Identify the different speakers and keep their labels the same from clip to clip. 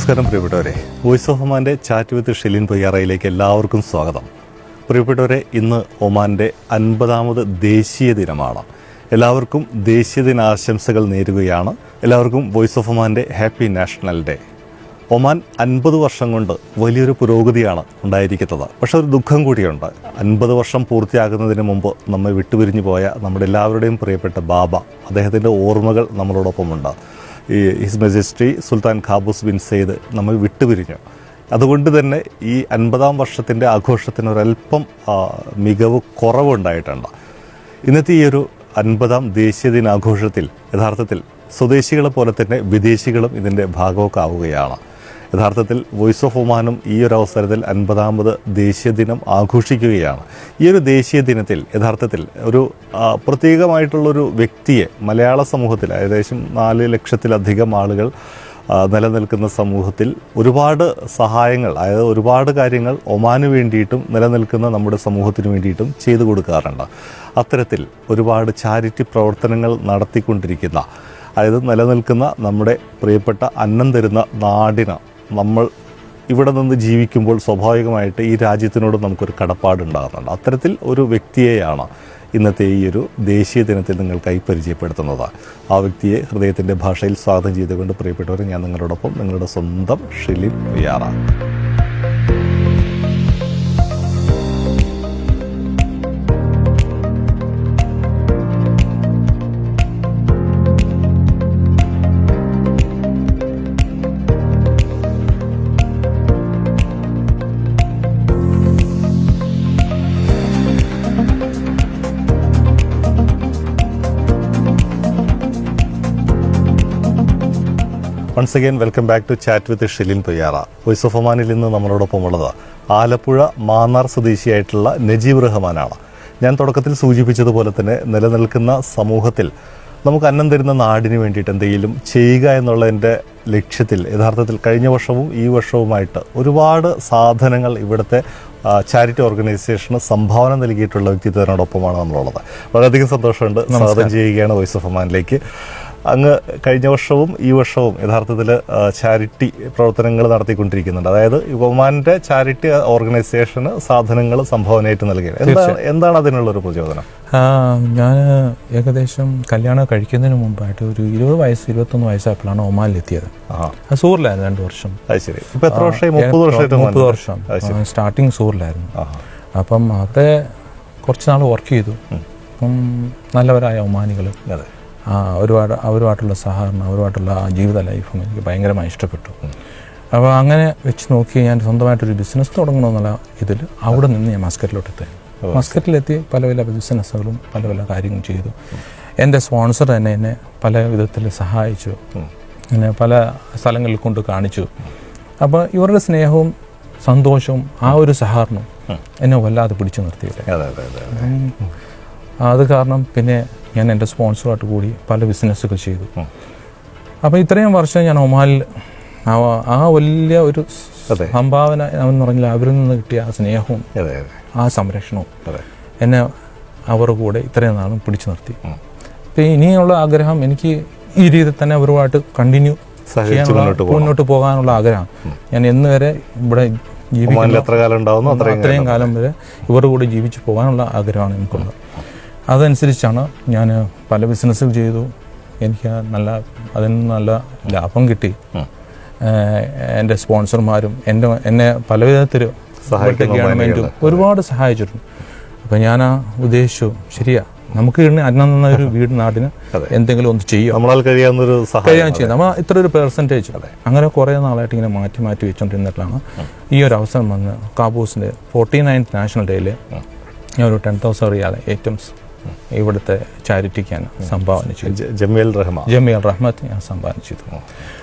Speaker 1: നമസ്കാരം പ്രിയപ്പെട്ടവരെ. Voice of ഒമാന്റെ ചാറ്റ് വിത്ത് ഷെലിൻ പൊയ്യാറയിലേക്ക് എല്ലാവർക്കും സ്വാഗതം. പ്രിയപ്പെട്ടവരെ ഇന്ന് ഒമാന്റെ അൻപതാമത് ദേശീയ ദിനമാണ്. എല്ലാവർക്കും ദേശീയ ദിനാശംസകൾ നേരുകയാണ്. എല്ലാവർക്കും വോയിസ് ഓഫ് ഒമാന്റെ ഹാപ്പി നാഷണൽ ഡേ. ഒമാൻ അൻപത് വർഷം കൊണ്ട് വലിയൊരു പുരോഗതിയാണ് ഉണ്ടായിരിക്കുന്നത്. പക്ഷെ ഒരു ദുഃഖം കൂടിയുണ്ട്. അൻപത് വർഷം പൂർത്തിയാകുന്നതിന് മുമ്പ് നമ്മെ വിട്ടുപിരിഞ്ഞു പോയ നമ്മുടെ എല്ലാവരുടെയും പ്രിയപ്പെട്ട ബാബ അദ്ദേഹത്തിന്റെ ഓർമ്മകൾ നമ്മളോടൊപ്പമുണ്ട്. ഈ his majesty Sultan Qaboos bin Said നമ്മൾ വിട്ടുപിരിഞ്ഞു. അതുകൊണ്ട് തന്നെ ഈ അൻപതാം വർഷത്തിന്റെ ആഘോഷത്തിന് ഒരല്പം മികവ് കുറവുണ്ടായിട്ടുണ്ട്. ഇന്നത്തെ ഈ ഒരു അൻപതാം ദേശീയ ദിനാഘോഷത്തിൽ യഥാർത്ഥത്തിൽ സ്വദേശികളെ പോലെ തന്നെ വിദേശികളും ഇതിന്റെ ഭാഗമൊക്കെ ആവുകയാണ്. യഥാർത്ഥത്തിൽ വോയിസ് ഓഫ് ഒമാനും ഈ ഒരു അവസരത്തിൽ അൻപതാമത് ദേശീയ ദിനം ആഘോഷിക്കുകയാണ്. ഈ ഒരു ദേശീയ ദിനത്തിൽ യഥാർത്ഥത്തിൽ ഒരു പ്രത്യേകമായിട്ടുള്ളൊരു വ്യക്തിയെ മലയാള സമൂഹത്തിൽ ഏകദേശം നാല് ലക്ഷത്തിലധികം ആളുകൾ നിലനിൽക്കുന്ന സമൂഹത്തിൽ ഒരുപാട് സഹായങ്ങൾ അതായത് ഒരുപാട് കാര്യങ്ങൾ ഒമാന് വേണ്ടിയിട്ടും നിലനിൽക്കുന്ന നമ്മുടെ സമൂഹത്തിന് വേണ്ടിയിട്ടും ചെയ്തു കൊടുക്കാറുണ്ട്. അത്തരത്തിൽ ഒരുപാട് ചാരിറ്റി പ്രവർത്തനങ്ങൾ നടത്തിക്കൊണ്ടിരിക്കുന്ന അതായത് നിലനിൽക്കുന്ന നമ്മുടെ പ്രിയപ്പെട്ട അന്നം തരുന്ന നാടിന് നമ്മൾ ഇവിടെ നിന്ന് ജീവിക്കുമ്പോൾ സ്വാഭാവികമായിട്ട് ഈ രാജ്യത്തിനോട് നമുക്കൊരു കടപ്പാടുണ്ടാകുന്നുണ്ട്. അത്തരത്തിൽ ഒരു വ്യക്തിയെയാണ് ഇന്നത്തെ ഈ ഒരു ദേശീയ ദിനത്തിൽ നിങ്ങൾക്കായി പരിചയപ്പെടുത്തുന്നത് ആ വ്യക്തിയെ ഹൃദയത്തിന്റെ ഭാഷയിൽ സ്വാഗതം ചെയ്തുകൊണ്ട് പ്രിയപ്പെട്ടവരെ ഞാൻ നിങ്ങളോടൊപ്പം നിങ്ങളുടെ സ്വന്തം Shilin Vieira once again welcome back to chat with Shilin Poyyara voice of ഒമാനിൽ നിന്ന് നമ്മളോടൊപ്പം ഉള്ളത് ആലപ്പുഴ മാന്നാർ സ്വദേശിയായിട്ടുള്ള നജീബ് റഹ്മാനാണ്. ഞാൻ തുടക്കത്തിൽ സൂചിപ്പിച്ചതുപോലെ തന്നെ നിലനിൽക്കുന്ന സമൂഹത്തിൽ നമുക്ക് അന്നം തരുന്ന നാടിന് വേണ്ടിയിട്ട് എന്തെങ്കിലും ചെയ്യുക എന്നുള്ളതിന്റെ ലക്ഷ്യത്തിൽ യഥാർത്ഥത്തിൽ കഴിഞ്ഞ വർഷവും ഈ വർഷവുമായിട്ട് ഒരുപാട് സാധനങ്ങൾ ഇവിടുത്തെ ചാരിറ്റി ഓർഗനൈസേഷന് സംഭാവന നൽകിയിട്ടുള്ള വ്യക്തിത്വത്തിനോടൊപ്പമാണ് നമ്മളുള്ളത്. വളരെയധികം സന്തോഷമുണ്ട്. സ്വാഗതം ചെയ്യുകയാണ് വോയിസ് ഓഫ് ഒമാനിലേക്ക് അങ്ങ് കഴിഞ്ഞ വർഷവും ഈ വർഷവും യഥാർത്ഥത്തിൽ ചാരിറ്റി പ്രവർത്തനങ്ങൾ നടത്തിക്കൊണ്ടിരിക്കുന്നുണ്ട്. അതായത് യുവമാന്റെ ചാരിറ്റി ഓർഗനൈസേഷന് സാധനങ്ങൾ സംഭാവനയായിട്ട് നൽകിയത്. എന്താണ് എന്താണ് അതിനുള്ള ഒരു പ്രചോദനം
Speaker 2: ഞാൻ ഏകദേശം കല്യാണം കഴിക്കുന്നതിന് മുമ്പായിട്ട് ഒരു ഇരുപത് വയസ്സ് ഇരുപത്തൊന്ന് വയസ്സായപ്പോഴാണ് ഒമാനിലെത്തിയത്
Speaker 1: എത്തിയത്.
Speaker 2: ആ സൂറിലായിരുന്നു രണ്ട് വർഷം.
Speaker 1: ശരി. ഇപ്പം എത്ര വർഷമായി? മുപ്പത് വർഷമായിട്ട്
Speaker 2: മുപ്പത് വർഷം. സ്റ്റാർട്ടിങ് സൂറിലായിരുന്നു. അപ്പം അത് കുറച്ച് നാൾ വർക്ക് ചെയ്തു. അപ്പം നല്ലവരായ ഒമാനികൾ
Speaker 1: അതെ.
Speaker 2: ഒരുപാട് അവരുമായിട്ടുള്ള സഹകരണം അവരുമായിട്ടുള്ള ആ ജീവിത ലൈഫും എനിക്ക് ഭയങ്കരമായി ഇഷ്ടപ്പെട്ടു. അപ്പോൾ അങ്ങനെ വെച്ച് നോക്കി ഞാൻ സ്വന്തമായിട്ടൊരു ബിസിനസ് തുടങ്ങണമെന്നുള്ള ഇതിൽ അവിടെ നിന്ന് ഞാൻ മസ്കറ്റിലോട്ട് എത്തി. മസ്കറ്റിലെത്തി പല പല ബിസിനസ്സുകളും പല പല കാര്യങ്ങളും ചെയ്തു. എന്റെ സ്പോൺസർ തന്നെ എന്നെ പല വിധത്തിൽ സഹായിച്ചു. എന്നെ പല സ്ഥലങ്ങളിൽ കൊണ്ട് കാണിച്ചു. അപ്പോൾ ഇവരുടെ സ്നേഹവും സന്തോഷവും ആ ഒരു സഹകരണവും എന്നെ വല്ലാതെ പിടിച്ചു നിർത്തിയില്ല?
Speaker 1: അതെ
Speaker 2: കാരണം പിന്നെ ഞാൻ എന്റെ സ്പോൺസറായിട്ട് കൂടി പല ബിസിനസ്സുകൾ ചെയ്തു. അപ്പോൾ ഇത്രയും വർഷം ഞാൻ ഒമാനിൽ ആ- ആ വലിയ ഒരു സംഭാവന എന്ന് പറഞ്ഞാൽ അവരിൽ നിന്ന് കിട്ടിയ ആ സ്നേഹവും ആ സംരക്ഷണവും എന്നെ അവരുടെ കൂടെ ഇത്രയും നാളും പിടിച്ചു നിർത്തി. അപ്പം ഇനിയുള്ള ആഗ്രഹം എനിക്ക് ഈ രീതിയിൽ തന്നെ അവരുമായിട്ട് കണ്ടിന്യൂ
Speaker 1: മുന്നോട്ട്
Speaker 2: പോകാനുള്ള ആഗ്രഹം. ഞാൻ എന്ന് വരെ ഇവിടെ ജീവിക്കുന്നു.
Speaker 1: അത്രയും
Speaker 2: കാലം. വരെ ഇവരുടെ കൂടെ ജീവിച്ചു പോകാനുള്ള ആഗ്രഹമാണ് എനിക്കുള്ളത്. അതനുസരിച്ചാണ് ഞാൻ പല ബിസിനസ്സുകൾ ചെയ്തു. എനിക്ക് നല്ല അതിൽ നിന്ന് നല്ല ലാഭം കിട്ടി. എന്റെ സ്പോൺസർമാരും എന്റെ എന്നെ പല വിധത്തിൽ ഗവൺമെന്റും ഒരുപാട് സഹായിച്ചിട്ടുണ്ട്. അപ്പം ഞാൻ ആ ഉദ്ദേശിച്ചു ശരിയാ നമുക്ക് ഇന്ന് അന്ന ഒരു വീട് നാടിന് എന്തെങ്കിലും ഒന്ന് ചെയ്യും.
Speaker 1: നമ്മളാൽ കഴിയാവുന്നൊരു സഹായം.
Speaker 2: കഴിയാൻ ചെയ്യും. നമ്മൾ ഇത്ര ഒരു പെർസെന്റേജ് അങ്ങനെ കുറേ നാളായിട്ട് ഇങ്ങനെ മാറ്റി മാറ്റി വെച്ചുകൊണ്ടിരുന്നിട്ടാണ് ഈ ഒരു അവസരം വന്ന് കാബൂസിന്റെ ഫോർട്ടി നയൻത് നാഷണൽ ഡേയിൽ ഞാൻ ഒരു ടെൻ തൗസൻഡ് റിയാൽ ഏറ്റംസ് ഇവിടുത്തെ ചാരിറ്റിക്ക് ഞാൻ സംഭാവന ചെയ്തു
Speaker 1: ജമിയൽ റഹ്മാൻ
Speaker 2: ജമിയൽ റഹ്മത്ത് ഞാൻ സംഭാവന ചെയ്തു.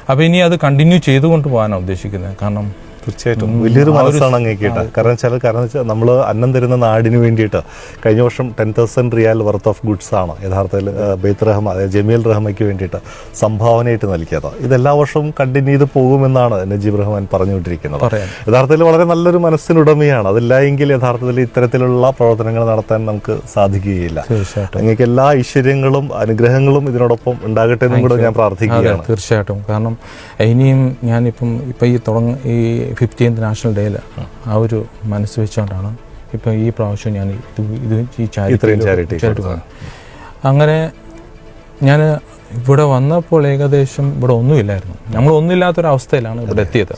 Speaker 2: അപ്പോൾ ഇനി അത് കണ്ടിന്യൂ ചെയ്തുകൊണ്ട് പോകാനാണ് ഉദ്ദേശിക്കുന്നത്. കാരണം
Speaker 1: തീർച്ചയായിട്ടും. വലിയൊരു മനസ്സാണ് അങ്ങേക്കിട്ട്. കേട്ടോ കാരണം വെച്ചാൽ കാരണം വെച്ചാൽ നമ്മൾ അന്നം തരുന്ന നാടിന് വേണ്ടിയിട്ട് കഴിഞ്ഞ വർഷം ten thousand rial worth of goods ആണ് യഥാർത്ഥത്തിൽ ബെയ്ത്ത് റഹ്മ അതായത് ജമീൽ റഹ്മയ്ക്ക് വേണ്ടിയിട്ട് സംഭാവനയായിട്ട് നൽകിയത്. ഇതെല്ലാ വർഷവും കണ്ടിന്യൂ ചെയ്ത് പോകുമെന്നാണ് നജീബ് റഹ്മാൻ പറഞ്ഞുകൊണ്ടിരിക്കുന്നത്. യഥാർത്ഥത്തിൽ വളരെ നല്ലൊരു മനസ്സിനുടമയാണ്. അതില്ല എങ്കിൽ യഥാർത്ഥത്തിൽ ഇത്തരത്തിലുള്ള പ്രവർത്തനങ്ങൾ നടത്താൻ നമുക്ക് സാധിക്കുകയില്ല. അങ്ങേക്ക് എല്ലാ ഐശ്വര്യങ്ങളും അനുഗ്രഹങ്ങളും ഇതിനോടൊപ്പം ഉണ്ടാകട്ടെ എന്നും കൂടെ ഞാൻ പ്രാർത്ഥിക്കുകയാണ്.
Speaker 2: തീർച്ചയായിട്ടും. കാരണം ഇനിയും ഞാനിപ്പം ഇപ്പം ഈ തുടങ്ങ ഈ ഫിഫ്റ്റീൻത് നാഷണൽ ഡേയിൽ ആ ഒരു മനസ്സ് വെച്ചുകൊണ്ടാണ് ഇപ്പം ഈ പ്രാവശ്യം ഞാൻ ഇത് ഇത് ഈ ചാരിറ്റി അങ്ങനെ ഞാൻ ഇവിടെ വന്നപ്പോൾ ഏകദേശം ഇവിടെ ഒന്നുമില്ലായിരുന്നു. നമ്മൾ ഒന്നുമില്ലാത്തൊരവസ്ഥയിലാണ് ഇവിടെ എത്തിയത്.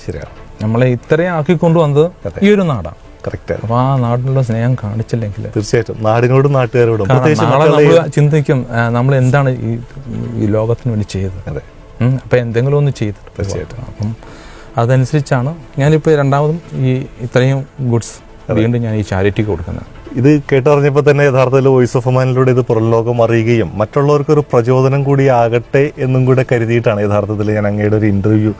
Speaker 2: നമ്മളെ ഇത്രയും ആക്കിക്കൊണ്ടുവന്നത് ഈ ഒരു നാടാണ്.
Speaker 1: കറക്റ്റ്
Speaker 2: അപ്പോൾ ആ നാടിനുള്ള സ്നേഹം കാണിച്ചില്ലെങ്കിൽ
Speaker 1: തീർച്ചയായിട്ടും. നാടിനോടും നാട്ടുകാരോടും.
Speaker 2: ചിന്തിക്കും നമ്മൾ എന്താണ് ഈ ലോകത്തിന് വേണ്ടി ചെയ്തത്. അപ്പൊ അപ്പം എന്തെങ്കിലും ഒന്ന് ചെയ്തിട്ട്
Speaker 1: തീർച്ചയായിട്ടും.
Speaker 2: അപ്പം അതനുസരിച്ചാണ് ഞാനിപ്പോൾ രണ്ടാമതും ഈ ഇത്രയും ഗുഡ്സ് വീണ്ടും ഞാൻ ഈ ചാരിറ്റിക്ക് കൊടുക്കുന്നത്.
Speaker 1: ഇത് കേട്ടറിഞ്ഞപ്പോൾ തന്നെ യഥാർത്ഥത്തിൽ വോയിസ് ഓഫ് മാനിലൂടെ ഇത് പുറം ലോകം അറിയുകയും മറ്റുള്ളവർക്ക് ഒരു പ്രചോദനം കൂടി ആകട്ടെ എന്നും കൂടെ കരുതിയിട്ടാണ് യഥാർത്ഥത്തിൽ ഞാൻ അങ്ങയുടെ ഒരു ഇന്റർവ്യൂ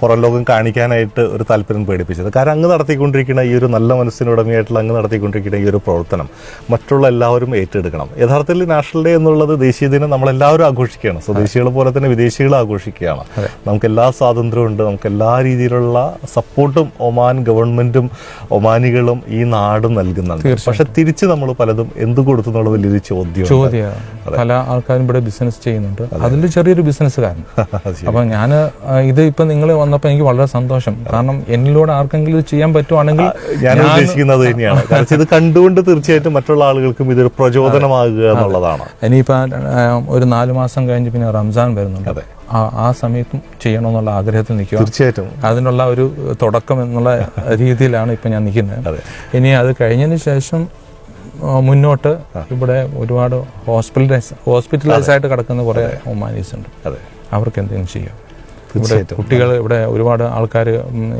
Speaker 1: പുറം ലോകം കാണിക്കാനായിട്ട് ഒരു താല്പര്യം പേടിപ്പിച്ചത്. കാരണം അങ്ങ് നടത്തിക്കൊണ്ടിരിക്കുന്ന ഈ ഒരു നല്ല മനസ്സിനുടമയായിട്ടുള്ള അങ്ങ് നടത്തിക്കൊണ്ടിരിക്കുന്ന ഈ ഒരു പ്രവർത്തനം മറ്റുള്ള എല്ലാവരും ഏറ്റെടുക്കണം. യഥാർത്ഥത്തിൽ നാഷണൽ ഡേ എന്നുള്ളത് ദേശീയ ദിനം നമ്മളെല്ലാവരും ആഘോഷിക്കുകയാണ്. സ്വദേശികൾ പോലെ തന്നെ വിദേശികൾ ആഘോഷിക്കുകയാണ്. നമുക്ക് എല്ലാ സ്വാതന്ത്ര്യവും ഉണ്ട്. നമുക്ക് എല്ലാ രീതിയിലുള്ള സപ്പോർട്ടും ഒമാൻ ഗവൺമെന്റും ഒമാനികളും ഈ നാട് നാടും നൽകുന്നുണ്ട് പക്ഷെ തിരിച്ച് നമ്മൾ പലതും എന്ത് കൊടുത്തു എന്നുള്ള വലിയൊരു ചോദ്യം
Speaker 2: ചോദ്യം പല ആൾക്കാരും ഇവിടെ ബിസിനസ് ചെയ്യുന്നുണ്ട്. അതിൽ ചെറിയൊരു ബിസിനസ്സുകാരൻ അപ്പൊ ഞാൻ ഇത് ഇപ്പൊ നിങ്ങൾ വന്നപ്പോൾ എനിക്ക് വളരെ സന്തോഷം. കാരണം എന്നിലൂടെ ആർക്കെങ്കിലും ഇത് ചെയ്യാൻ പറ്റുവാണെങ്കിൽ
Speaker 1: ഞാൻ ഉദ്ദേശിക്കുന്നത് തന്നെയാണ്. കാരണം ഇത് കണ്ടുകൊണ്ട് തീർച്ചയായിട്ടും മറ്റുള്ള ആളുകൾക്കും ഇതൊരു പ്രചോദനമാകുക എന്നുള്ളതാണ്.
Speaker 2: ഇനിയിപ്പോ ഒരു നാല് മാസം കഴിഞ്ഞ് പിന്നെ റംസാൻ വരുന്നുണ്ട്. ആ- ആ സമയത്തും ചെയ്യണമെന്നുള്ള ആഗ്രഹത്തിൽ നിൽക്കുക.
Speaker 1: തീർച്ചയായിട്ടും.
Speaker 2: അതിനുള്ള ഒരു തുടക്കം എന്നുള്ള രീതിയിലാണ് ഇപ്പം ഞാൻ നിൽക്കുന്നത്. ഇനി അത് കഴിഞ്ഞതിന് ശേഷം മുന്നോട്ട് ഇവിടെ ഒരുപാട് ഹോസ്പിറ്റലൈസ് ഹോസ്പിറ്റലൈസ് ആയിട്ട് കിടക്കുന്ന കുറേ ഒമാനീസ് ഉണ്ട്.
Speaker 1: അതെ.
Speaker 2: അവർക്ക് എന്തെങ്കിലും ചെയ്യാം. ഇവിടെ
Speaker 1: തീർച്ചയായിട്ടും
Speaker 2: കുട്ടികൾ ഇവിടെ ഒരുപാട് ആൾക്കാർ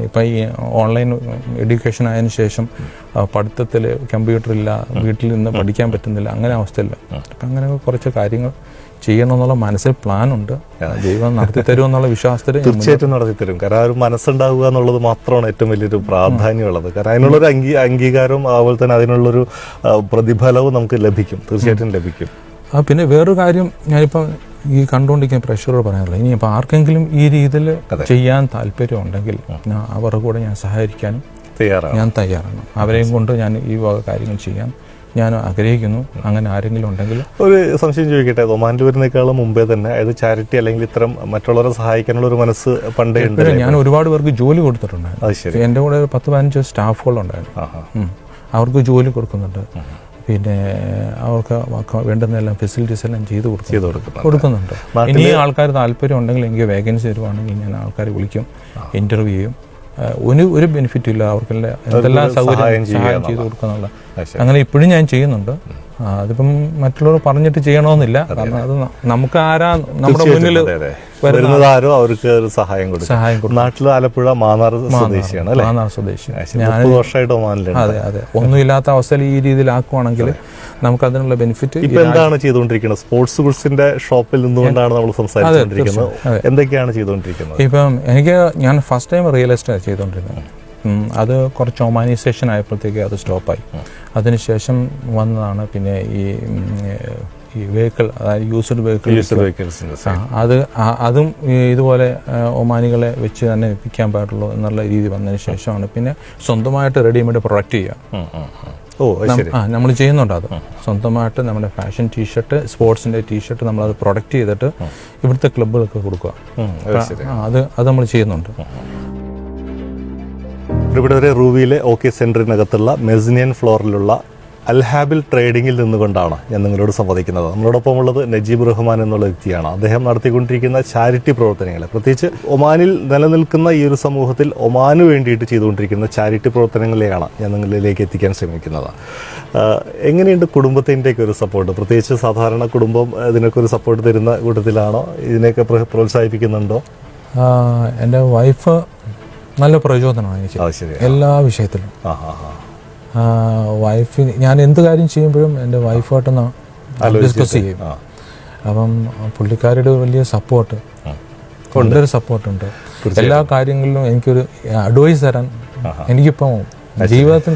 Speaker 2: ഇപ്പം ഈ ഓൺലൈൻ എഡ്യൂക്കേഷൻ ആയതിനു ശേഷം പഠിത്തത്തിൽ കമ്പ്യൂട്ടറില്ല വീട്ടിൽ നിന്ന് പഠിക്കാൻ പറ്റുന്നില്ല അങ്ങനെ അവസ്ഥയില്ല. അപ്പം അങ്ങനെ കുറച്ച് കാര്യങ്ങൾ ചെയ്യണമെന്നുള്ള മനസ്സിൽ പ്ലാൻ ഉണ്ട് ദൈവം നടത്തി തരും എന്നുള്ള വിശ്വാസത്തിൽ
Speaker 1: തീർച്ചയായിട്ടും നടത്തി തരും. കാരണം ആ ഒരു മനസ്സുണ്ടാവുക എന്നുള്ളത് മാത്രമാണ് ഏറ്റവും വലിയൊരു പ്രാധാന്യമുള്ളത്. കാരണം അതിനുള്ളൊരു അംഗീ അംഗീകാരവും അതുപോലെ തന്നെ അതിനുള്ളൊരു പ്രതിഫലവും നമുക്ക് ലഭിക്കും. തീർച്ചയായിട്ടും ലഭിക്കും.
Speaker 2: ആ പിന്നെ വേറൊരു കാര്യം ഞാനിപ്പം ഈ കണ്ടുകൊണ്ടിരിക്കുന്ന പ്രഷറോട് പറയാറില്ല. ഇനി ഇപ്പം ആർക്കെങ്കിലും ഈ രീതിയിൽ ചെയ്യാൻ താല്പര്യം ഉണ്ടെങ്കിൽ അവരുടെ കൂടെ ഞാൻ സഹകരിക്കാനും
Speaker 1: തയ്യാറാണ്
Speaker 2: ഞാൻ തയ്യാറാണ്. അവരെയും കൊണ്ട് ഞാൻ ഈ വക കാര്യങ്ങൾ ചെയ്യാൻ ഞാൻ ആഗ്രഹിക്കുന്നു. അങ്ങനെ ആരെങ്കിലും ഉണ്ടെങ്കിൽ
Speaker 1: ഒരു സംശയം ചോദിക്കട്ടെ? ഒമാനിൽ വരുന്നേക്കാളും മുമ്പേ തന്നെ അതായത് ചാരിറ്റി അല്ലെങ്കിൽ ഇത്തരം മറ്റുള്ളവരെ സഹായിക്കാനുള്ള ഒരു മനസ്സ് പണ്ടേ ഉണ്ട്
Speaker 2: ഞാൻ ഒരുപാട് പേർക്ക് ജോലി കൊടുത്തിട്ടുണ്ടായിരുന്നു. എന്റെ കൂടെ ഒരു പത്ത് പതിനഞ്ച് സ്റ്റാഫുകളുണ്ടായിരുന്നു. അവർക്ക് ജോലി കൊടുക്കുന്നുണ്ട്. പിന്നെ അവർക്ക് വേണ്ടുന്നതെല്ലാം ഫെസിലിറ്റീസ് എല്ലാം ചെയ്ത് കൊടുക്കും
Speaker 1: ചെയ്ത്
Speaker 2: കൊടുക്കുന്നുണ്ട്. ഇനി ആൾക്കാർ താല്പര്യം ഉണ്ടെങ്കിൽ എനിക്ക് വേക്കൻസി വരുവാണെങ്കിൽ ഞാൻ ആൾക്കാരെ വിളിക്കും ഇന്റർവ്യൂ ചെയ്യും. ഒരു ഒരു ബെനിഫിറ്റും ഇല്ല. അവർക്കെല്ലാം എന്തെല്ലാം സൗകര്യം സഹായം ചെയ്ത് കൊടുക്കുന്നുള്ള അങ്ങനെ ഇപ്പോഴും ഞാൻ ചെയ്യുന്നുണ്ട്. അതിപ്പം മറ്റുള്ളവർ പറഞ്ഞിട്ട് ചെയ്യണമെന്നില്ല കാരണം അത്. നമുക്ക് ആരാ നമ്മുടെ മുന്നിൽ
Speaker 1: അതെ, അതെ. വരുന്നത് ആരോ അവർക്ക് ഒരു സഹായം കൊടുക്കും.
Speaker 2: സഹായം കൊടുക്കും.
Speaker 1: നാട്ടിൽ ആലപ്പുഴ മാന്നാർ സ്വദേശിയാണ്
Speaker 2: മാന്നാർ സ്വദേശി.
Speaker 1: വർഷമായിട്ട് ഒമാനിലുണ്ട്
Speaker 2: അതെ അതെ. ഒന്നുമില്ലാത്ത അവസ്ഥയിൽ ഈ രീതിയിൽ ആക്കുവാണെങ്കിൽ നമുക്ക് അതിനുള്ള ബെനിഫിറ്റ്
Speaker 1: ഇപ്പൊ എന്താണ് ചെയ്തുകൊണ്ടിരിക്കുന്നത്? സ്പോർട്സ് ഗുഡ്സിന്റെ ഷോപ്പിൽ നിന്നുകൊണ്ടാണ് നമ്മൾ സംസാരിച്ചുകൊണ്ടിരിക്കുന്നത്. എന്തൊക്കെയാണ് ചെയ്തുകൊണ്ടിരിക്കുന്നത്?
Speaker 2: ഇപ്പം എനിക്ക് ഞാൻ ഫസ്റ്റ് ടൈം റിയൽ എസ്റ്റേറ്റ് ചെയ്തുകൊണ്ടിരുന്നത്. അത് കുറച്ച് ഒമാനൈസേഷൻ ആയപ്പോഴത്തേക്ക് അത് സ്റ്റോപ്പായി. അതിനുശേഷം വന്നതാണ് പിന്നെ ഈ ഈ വെഹിക്കിൾ അതായത് യൂസ്ഡ് വെഹിക്കിൾ
Speaker 1: യൂസ്ഡ്
Speaker 2: വെഹിക്കിൾസ് അത് അതും ഇതുപോലെ ഒമാനികളെ വെച്ച് തന്നെ വിൽക്കാൻ പാടുള്ളൂ എന്നുള്ള രീതി വന്നതിന് ശേഷമാണ്. പിന്നെ സ്വന്തമായിട്ട് റെഡിമെയ്ഡ് പ്രൊഡക്റ്റ് ചെയ്യുക.
Speaker 1: ഓ
Speaker 2: ആ നമ്മൾ ചെയ്യുന്നുണ്ട് അത്. സ്വന്തമായിട്ട് നമ്മുടെ ഫാഷൻ ടീഷർട്ട് സ്പോർട്സിന്റെ ടീഷർട്ട് നമ്മൾ അത് പ്രൊഡക്റ്റ് ചെയ്തിട്ട് ഇവിടുത്തെ ക്ലബുകൾക്ക് കൊടുക്കുക.
Speaker 1: അത്
Speaker 2: അത് നമ്മൾ ചെയ്യുന്നുണ്ട്.
Speaker 1: ഇവിടെ റൂവിയിലെ ഓക്കെ സെന്ററിനകത്തുള്ള മെസിനിയൻ ഫ്ലോറിലുള്ള അൽഹാബിൽ ട്രേഡിങ്ങിൽ നിന്നുകൊണ്ടാണ് ഞാൻ നിങ്ങളോട് സംവദിക്കുന്നത്. നമ്മളോടൊപ്പം ഉള്ളത് നജീബ് റഹ്മാൻ എന്നുള്ള വ്യക്തിയാണ്. അദ്ദേഹം നടത്തിക്കൊണ്ടിരിക്കുന്ന ചാരിറ്റി പ്രവർത്തനങ്ങൾ പ്രത്യേകിച്ച് ഒമാനിൽ നിലനിൽക്കുന്ന ഈ ഒരു സമൂഹത്തിൽ ഒമാന് വേണ്ടിയിട്ട് ചെയ്തുകൊണ്ടിരിക്കുന്ന ചാരിറ്റി പ്രവർത്തനങ്ങളെയാണ് ഞാൻ നിങ്ങളിലേക്ക് എത്തിക്കാൻ ശ്രമിക്കുന്നത്. എങ്ങനെയുണ്ട് കുടുംബത്തിന്റെയൊക്കെ ഒരു സപ്പോർട്ട് പ്രത്യേകിച്ച് സാധാരണ കുടുംബം ഇതിനൊക്കെ ഒരു സപ്പോർട്ട് തരുന്ന കൂട്ടത്തിലാണോ? ഇതിനെയൊക്കെ പ്രോത്സാഹിപ്പിക്കുന്നുണ്ടോ?
Speaker 2: എന്റെ വൈഫ് നല്ല പ്രചോദനമാണ് എനിക്ക്. എല്ലാ വിഷയത്തിലും. വൈഫിന് ഞാൻ എന്ത് കാര്യം ചെയ്യുമ്പോഴും എന്റെ വൈഫായിട്ടൊന്ന് ഡിസ്കസ് ചെയ്യും. അപ്പം പുള്ളിക്കാരുടെ വലിയ സപ്പോർട്ട് നല്ലൊരു സപ്പോർട്ടുണ്ട് എല്ലാ കാര്യങ്ങളിലും എനിക്കൊരു അഡ്വൈസ് തരാൻ എനിക്കിപ്പം ജീവിതത്തിൽ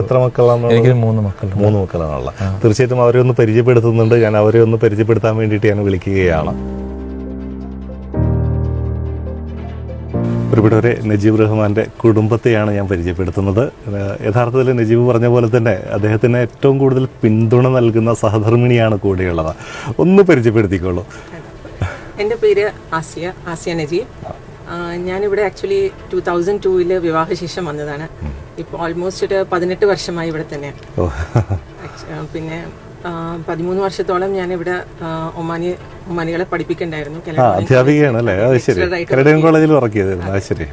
Speaker 1: എത്ര മക്കളാണ്
Speaker 2: എനിക്ക് മൂന്ന് മക്കൾ
Speaker 1: മൂന്ന് മക്കളാണുള്ളത്. തീർച്ചയായിട്ടും അവരെ ഒന്ന് പരിചയപ്പെടുത്തുന്നുണ്ട്. ഞാൻ അവരെ ഒന്ന് പരിചയപ്പെടുത്താൻ വേണ്ടിയിട്ട് ഞാൻ വിളിക്കുകയാണ്. ഒരുപാട് നജീബ് റഹ്മാന്റെ കുടുംബത്തെയാണ് ഞാൻ പരിചയപ്പെടുത്തുന്നത്. യഥാർത്ഥത്തിൽ നജീബ് പറഞ്ഞ പോലെ തന്നെ അദ്ദേഹത്തിന് ഏറ്റവും കൂടുതൽ പിന്തുണ നൽകുന്ന സഹധർമ്മിണിയാണ് കൂടെയുള്ളത്. ഒന്ന് പരിചയപ്പെടുത്തിക്കോളൂ.
Speaker 3: എന്റെ പേര് ആസിയ ആസിയ നജീബ് ഞാനിവിടെ ആക്ച്വലി ടു തൗസൻഡ് ടൂവിൽ വിവാഹശേഷം വന്നതാണ്. ഇപ്പോൾ ഓൾമോസ്റ്റ് ഒരു പതിനെട്ട് വർഷമായി ഇവിടെ തന്നെ
Speaker 1: ഓ.
Speaker 3: പിന്നെ പതിമൂന്ന് വർഷത്തോളം ഞാൻ ഇവിടെ ഒമാനി ഒമാനികളെ പഠിപ്പിക്കണ്ടായിരുന്നു.
Speaker 1: അധ്യാപികയാണ് കോളേജിൽ വർക്ക് ചെയ്തിരുന്നു ശരി.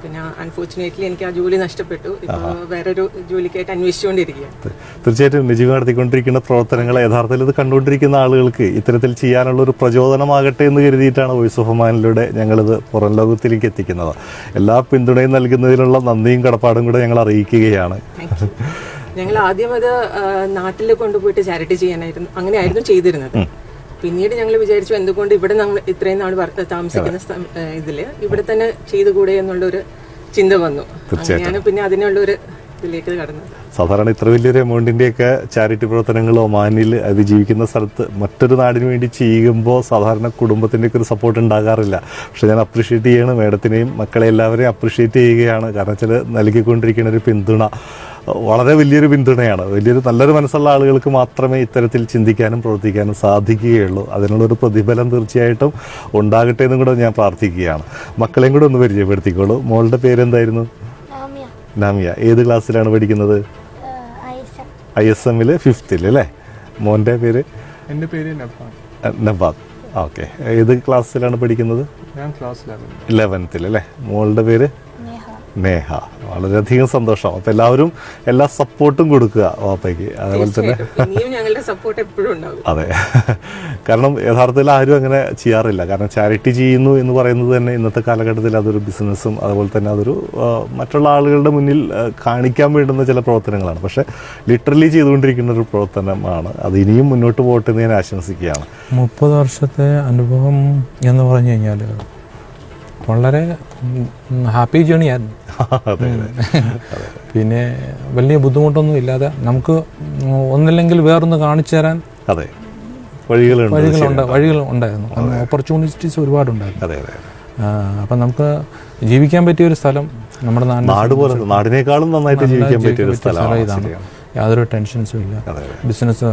Speaker 3: പിന്നെ അൺഫോർച്ചുനേറ്റ്ലി എനിക്ക് ആ ജോലി നഷ്ടപ്പെട്ടു. ഇപ്പോൾ വേറൊരു ജോലിക്കായിട്ട് അന്വേഷിച്ചുകൊണ്ടിരിക്കുകയാണ്.
Speaker 1: തീർച്ചയായിട്ടും നിജീവ് നടത്തിക്കൊണ്ടിരിക്കുന്ന പ്രവർത്തനങ്ങൾ യഥാർത്ഥത്തിൽ ഇത് കണ്ടുകൊണ്ടിരിക്കുന്ന ആളുകൾക്ക് ഇത്തരത്തിൽ ചെയ്യാനുള്ള ഒരു പ്രചോദനമാകട്ടെ എന്ന് കരുതിയിട്ടാണ് വോയിസ് ഓഫ് ഒമാനിലൂടെ ഞങ്ങളിത് പുറം ലോകത്തിലേക്ക് എത്തിക്കുന്നത്. എല്ലാ പിന്തുണയും നൽകുന്നതിനുള്ള നന്ദിയും കടപ്പാടും കൂടെ ഞങ്ങൾ അറിയിക്കുകയാണ്.
Speaker 3: ഞങ്ങൾ ആദ്യം അത് നാട്ടിൽ കൊണ്ടുപോയിട്ട് ചാരിറ്റി ചെയ്യാനായിരുന്നു അങ്ങനെയായിരുന്നു ചെയ്തിരുന്നത്. പിന്നീട് ഞങ്ങൾ വിചാരിച്ചു എന്തുകൊണ്ട് ഇവിടെ നമ്മൾ ഇത്രയും നാൾ താമസിക്കുന്ന ഇതിൽ ഇവിടെ തന്നെ ചെയ്തുകൂടെ എന്നുള്ളൊരു ചിന്ത വന്നു. അങ്ങനെയാണ് പിന്നെ അതിനുള്ള ഒരു ഇതിലേക്ക് കടന്നത്.
Speaker 1: സാധാരണ ഇത്ര വലിയൊരു എമൗണ്ടിന്റെയൊക്കെ ചാരിറ്റി പ്രവർത്തനങ്ങൾ ഒമാനിൽ അത് ജീവിക്കുന്ന സ്ഥലത്ത് മറ്റൊരു നാടിന് വേണ്ടി ചെയ്യുമ്പോൾ സാധാരണ കുടുംബത്തിന്റെയൊക്കെ ഒരു സപ്പോർട്ട് ഉണ്ടാകാറില്ല. പക്ഷെ ഞാൻ അപ്രീഷിയേറ്റ് ചെയ്യണം മേഡത്തിനെയും മക്കളെ എല്ലാവരെയും അപ്രീഷിയേറ്റ് ചെയ്യുകയാണ്. കാരണം വെച്ചാൽ നൽകിക്കൊണ്ടിരിക്കുന്ന ഒരു പിന്തുണ വളരെ വലിയൊരു പിന്തുണയാണ്. വലിയൊരു നല്ലൊരു മനസ്സുള്ള ആളുകൾക്ക് മാത്രമേ ഇത്തരത്തിൽ ചിന്തിക്കാനും പ്രവർത്തിക്കാനും സാധിക്കുകയുള്ളൂ. അതിനുള്ളൊരു പ്രതിഫലം തീർച്ചയായിട്ടും ഉണ്ടാകട്ടെ എന്നും കൂടെ ഞാൻ പ്രാർത്ഥിക്കുകയാണ്. മക്കളെയും കൂടെ ഒന്ന് പരിചയപ്പെടുത്തിക്കോളൂ. മോളുടെ പേരെന്തായിരുന്നു? നാമിയ. ഏത് ക്ലാസ്സിലാണ് പഠിക്കുന്നത്? ഐ എസ് എമ്മിൽ ഫിഫ്ത്തിൽ അല്ലേ? മോന്റെ പേര്?
Speaker 4: എന്റെ പേര്
Speaker 1: നബാദ് ഓക്കെ. ഏത് ക്ലാസ്സിലാണ് പഠിക്കുന്നത്?
Speaker 4: ഞാൻ ക്ലാസ് ലെവൻ
Speaker 1: ഇലവൻത്തിൽ അല്ലേ? മോളുടെ പേര്?
Speaker 5: നേഹ.
Speaker 1: വളരെയധികം സന്തോഷം. അപ്പം എല്ലാവരും എല്ലാ സപ്പോർട്ടും കൊടുക്കുക വാപ്പയ്ക്ക്. അതേപോലെ തന്നെ
Speaker 3: സപ്പോർട്ട് എപ്പോഴും ഉണ്ടാവും
Speaker 1: അതെ. കാരണം യഥാർത്ഥത്തിൽ ആരും അങ്ങനെ ചെയ്യാറില്ല. കാരണം ചാരിറ്റി ചെയ്യുന്നു എന്ന് പറയുന്നത് തന്നെ ഇന്നത്തെ കാലഘട്ടത്തിൽ അതൊരു ബിസിനസ്സും അതുപോലെ തന്നെ അതൊരു മറ്റുള്ള ആളുകളുടെ മുന്നിൽ കാണിക്കാൻ വേണ്ടുന്ന ചില പ്രവർത്തനങ്ങളാണ്. പക്ഷെ ലിറ്ററലി ചെയ്തുകൊണ്ടിരിക്കുന്ന ഒരു പ്രവർത്തനമാണ്. അത് ഇനിയും മുന്നോട്ട് പോകട്ടെ എന്ന് ഞാൻ ആശംസിക്കുകയാണ്.
Speaker 2: മുപ്പത് വർഷത്തെ അനുഭവം എന്ന് പറഞ്ഞു കഴിഞ്ഞാൽ വളരെ ഹാപ്പി ജേണി ആയിരുന്നു പിന്നെ വലിയ ബുദ്ധിമുട്ടൊന്നും ഇല്ലാതെ നമുക്ക് ഒന്നില്ലെങ്കിൽ വേറൊന്ന് കാണിച്ചു തരാൻ
Speaker 1: അതെ. വഴികളുണ്ട്
Speaker 2: വഴികളുണ്ട് വഴികൾ ഉണ്ടായിരുന്നു. ഓപ്പർച്യൂണിറ്റീസ് ഒരുപാടുണ്ടായിരുന്നു
Speaker 1: അതെ അതെ
Speaker 2: അപ്പം നമുക്ക് ജീവിക്കാൻ പറ്റിയ ഒരു സ്ഥലം നമ്മുടെ
Speaker 1: നാട് പോലെ നാടിനേക്കാളും നന്നായിട്ട് ജീവിക്കാൻ പറ്റിയ ഒരു സ്ഥലം
Speaker 2: ഇതാണ്. യാതൊരു ടെൻഷൻസും ഇല്ല. ബിസിനസ്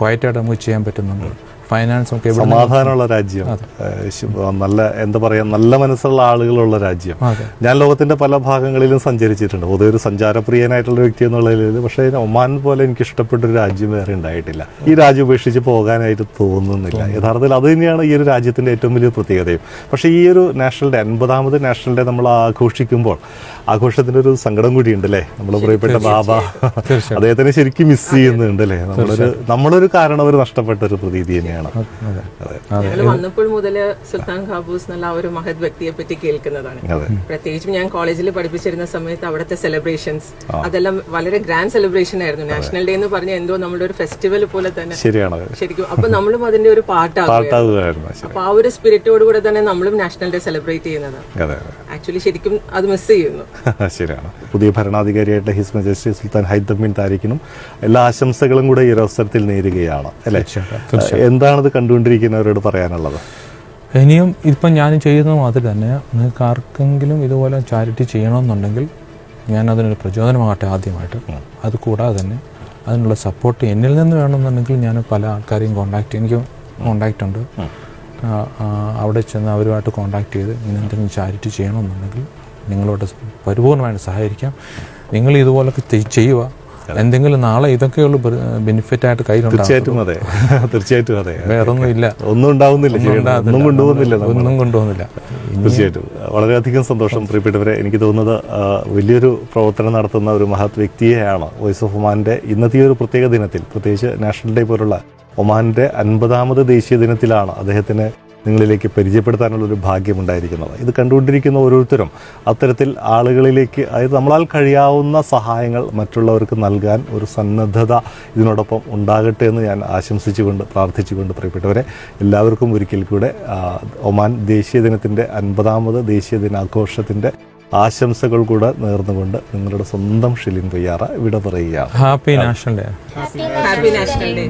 Speaker 2: ക്വയറ്റായിട്ട് നമുക്ക് ചെയ്യാൻ പറ്റുന്നുണ്ട്. ഫൈനാൻസ് ഒക്കെ
Speaker 1: സമാധാനമുള്ള രാജ്യം. നല്ല എന്താ പറയാ നല്ല മനസ്സുള്ള ആളുകളുള്ള രാജ്യം. ഞാൻ ലോകത്തിന്റെ പല ഭാഗങ്ങളിലും സഞ്ചരിച്ചിട്ടുണ്ട്. പൊതുവെ ഒരു സഞ്ചാരപ്രിയനായിട്ടുള്ള വ്യക്തി എന്നുള്ള നിലയിൽ പക്ഷേ ഒമാൻ പോലെ എനിക്ക് ഇഷ്ടപ്പെട്ട ഒരു രാജ്യം വേറെ ഉണ്ടായിട്ടില്ല. ഈ രാജ്യം ഉപേക്ഷിച്ച് പോകാനായിട്ട് തോന്നുന്നില്ല. യഥാർത്ഥത്തിൽ അത് തന്നെയാണ് ഈ ഒരു രാജ്യത്തിന്റെ ഏറ്റവും വലിയ പ്രത്യേകതയും. പക്ഷേ ഈ ഒരു നാഷണൽ ഡേ അൻപതാമത് നാഷണൽ ഡേ നമ്മൾ ആഘോഷിക്കുമ്പോൾ ആഘോഷത്തിന്റെ ഒരു സങ്കടം കൂടിയുണ്ട് അല്ലേ നമ്മൾ പ്രിയപ്പെട്ട ബാബ. അദ്ദേഹത്തിനെ ശരിക്കും മിസ് ചെയ്യുന്നുണ്ട് അല്ലേ? നമ്മളൊരു നമ്മളൊരു കാരണം ഒരു നഷ്ടപ്പെട്ട ഒരു പ്രതീതി തന്നെയാണ്. അതെ
Speaker 3: ഞങ്ങൾ വന്നപ്പോൾ മുതൽ സുൽത്താൻ ഖാബൂസ് എന്നുള്ള ആ ഒരു മഹത് വ്യക്തിയെ പറ്റി കേൾക്കുന്നതാണ്. പ്രത്യേകിച്ചും ഞാൻ കോളേജിൽ പഠിപ്പിച്ചിരുന്ന സമയത്ത് അവിടുത്തെ സെലിബ്രേഷൻസ് അതെല്ലാം വളരെ ഗ്രാൻഡ് സെലിബ്രേഷൻ ആയിരുന്നു. നാഷണൽ ഡേ എന്ന് പറഞ്ഞ എന്തോ നമ്മുടെ ഒരു ഫെസ്റ്റിവൽ പോലെ തന്നെ.
Speaker 1: ശരിയാണ്.
Speaker 3: ശരിക്കും അപ്പൊ നമ്മളും അതിന്റെ ഒരു പാർട്ടാകും അപ്പൊ ആ ഒരു സ്പിരിറ്റോട് കൂടെ തന്നെ നമ്മളും നാഷണൽ ഡേ സെലിബ്രേറ്റ് ചെയ്യുന്നതാണ്
Speaker 1: അതെ.
Speaker 3: ആക്ച്വലി ശരിക്കും അത് മിസ് ചെയ്യുന്നു.
Speaker 1: ശരിയാണ്. പുതിയ ഭരണാധികാരിയായിട്ട് ഹിസ് മജസ്റ്റി സുൽത്താൻ ഹൈദമിൻ താരിഖിനും എല്ലാ ആശംസകളും കൂടെ ഈ അവസരത്തിൽ നേരുകയാണ്. അല്ലേ? എന്താണത് കണ്ടുകൊണ്ടിരിക്കുന്നവരോട് പറയാനുള്ളത്?
Speaker 2: ഇനിയും ഇപ്പം ഞാൻ ചെയ്യുന്ന മാതിരി തന്നെ നിങ്ങൾക്ക് ആർക്കെങ്കിലും ഇതുപോലെ ചാരിറ്റി ചെയ്യണമെന്നുണ്ടെങ്കിൽ ഞാൻ അതിനൊരു പ്രചോദനമാകട്ടെ ആദ്യമായിട്ട്. അത് കൂടാതെ തന്നെ അതിനുള്ള സപ്പോർട്ട് എന്നിൽ നിന്ന് വേണമെന്നുണ്ടെങ്കിൽ ഞാൻ പല ആൾക്കാരെയും കോണ്ടാക്ട് എനിക്ക് കോണ്ടാക്റ്റ് ഉണ്ട്. അവിടെ ചെന്ന് അവരുമായിട്ട് കോണ്ടാക്ട് ചെയ്ത് ഇങ്ങനെ എന്തെങ്കിലും ചാരിറ്റി ചെയ്യണമെന്നുണ്ടെങ്കിൽ നിങ്ങളോട് പരിപൂർണമായിട്ട് സഹായിക്കാം നിങ്ങൾ ഇതുപോലൊക്കെ ചെയ്- ചെയ്യുക. എന്തെങ്കിലും നാളെ ഇതൊക്കെയുള്ള ബെനിഫിറ്റ് ആയിട്ട് കയ്യിൽ
Speaker 1: തീർച്ചയായിട്ടും അതെ. തീർച്ചയായിട്ടും അതെ.
Speaker 2: വേറെ ഒന്നും ഇല്ല.
Speaker 1: ഒന്നും ഉണ്ടാവുന്നില്ല ഒന്നും കൊണ്ടുപോകുന്നില്ല
Speaker 2: ഒന്നും കൊണ്ടുപോകുന്നില്ല.
Speaker 1: തീർച്ചയായിട്ടും. വളരെയധികം സന്തോഷം പ്രിയപ്പെട്ടവരെ. എനിക്ക് തോന്നുന്നത് വലിയൊരു പ്രവർത്തനം നടത്തുന്ന ഒരു മഹത് വ്യക്തിയെയാണ് വോയിസ് ഓഫ് ഹുമാന്റെ ഇന്നത്തെ ഈ ഒരു പ്രത്യേക ദിനത്തിൽ പ്രത്യേകിച്ച് നാഷണൽ ഡേ പോലുള്ള ഒമാന്റെ അൻപതാമത് ദേശീയ ദിനത്തിലാണ് അദ്ദേഹത്തിന് നിങ്ങളിലേക്ക് പരിചയപ്പെടുത്താനുള്ളൊരു ഭാഗ്യമുണ്ടായിരിക്കുന്നത്. ഇത് കണ്ടുകൊണ്ടിരിക്കുന്ന ഓരോരുത്തരും അത്തരത്തിൽ ആളുകളിലേക്ക് അതായത് നമ്മളാൽ കഴിയാവുന്ന സഹായങ്ങൾ മറ്റുള്ളവർക്ക് നൽകാൻ ഒരു സന്നദ്ധത ഇതിനോടൊപ്പം ഉണ്ടാകട്ടെ എന്ന് ഞാൻ ആശംസിച്ചുകൊണ്ട് പ്രാർത്ഥിച്ചുകൊണ്ട് പ്രിയപ്പെട്ടവരെ എല്ലാവർക്കും ഒരിക്കൽ കൂടെ ഒമാൻ ദേശീയ ദിനത്തിന്റെ അൻപതാമത് ദേശീയ ദിനാഘോഷത്തിന്റെ ആശംസകൾ കൂടെ നേർന്നുകൊണ്ട് നിങ്ങളുടെ സ്വന്തം ഷിലിൻ പയ്യാറ വിട പറയുക
Speaker 2: happy national day.
Speaker 3: Happy national day.